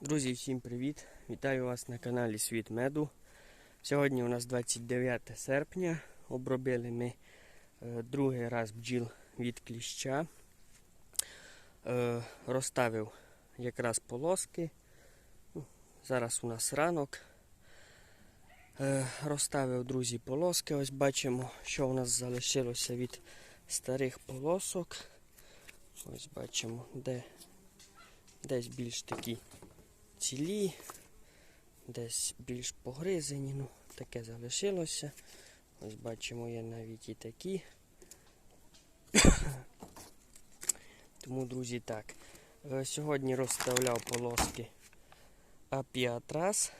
Друзі, всім привіт! Вітаю вас на каналі Світ Меду. Сьогодні у нас 29 серпня. Обробили ми е, другий раз бджіл від кліща. Е, розставив якраз полоски. Ну, Зараз у нас ранок. Е, розставив, друзі, полоски. Ось бачимо, що у нас залишилося від старих полосок. Ось бачимо, де десь більш такі цілі, десь більш погризані, ну, таке залишилося. Ось бачимо, є навіть і такі. Тому, друзі, так. Е, Сьогодні розставляв полоски апіатрас.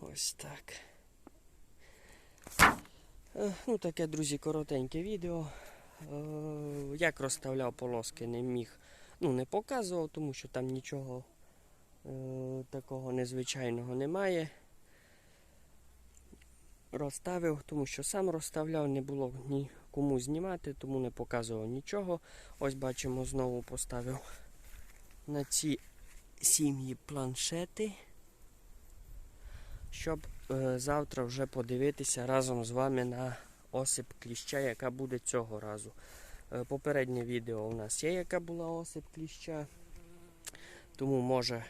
Ось так. Е, Ну, таке, друзі, коротеньке відео. Е, Як розставляв полоски, не міг ну, не показував, тому що там нічого такого незвичайного немає. Розставив, тому що сам розставляв, не було ні кому знімати, тому не показував нічого. Ось бачимо, знову поставив на ці сім'ї планшети, щоб е, завтра вже подивитися разом з вами на осип кліща, яка буде цього разу. Е, Попереднє відео у нас є, яка була осип кліща. Тому може,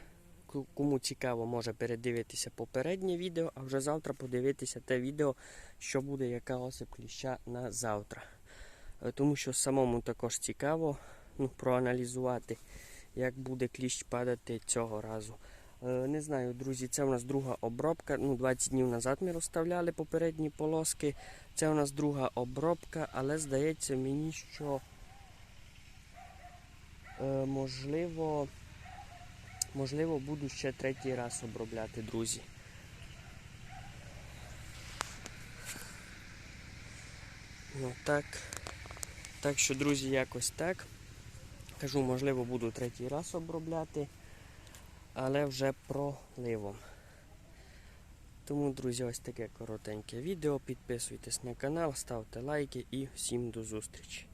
кому цікаво, може передивитися попереднє відео, а вже завтра подивитися те відео, що буде яка осип кліща на завтра. Е, Тому що самому також цікаво ну, проаналізувати, як буде кліщ падати цього разу. Е, Не знаю, друзі, це у нас друга обробка. Ну, 20 днів назад ми розставляли попередні полоски. Це у нас друга обробка, але здається мені, що е, можливо, можливо, буду ще третій раз обробляти, друзі. Ну так. Так що, друзі, якось так. Кажу, можливо, буду третій раз обробляти, але вже проливом. Тому, друзі, ось таке коротеньке відео. Підписуйтесь на канал, ставте лайки і всім до зустрічі.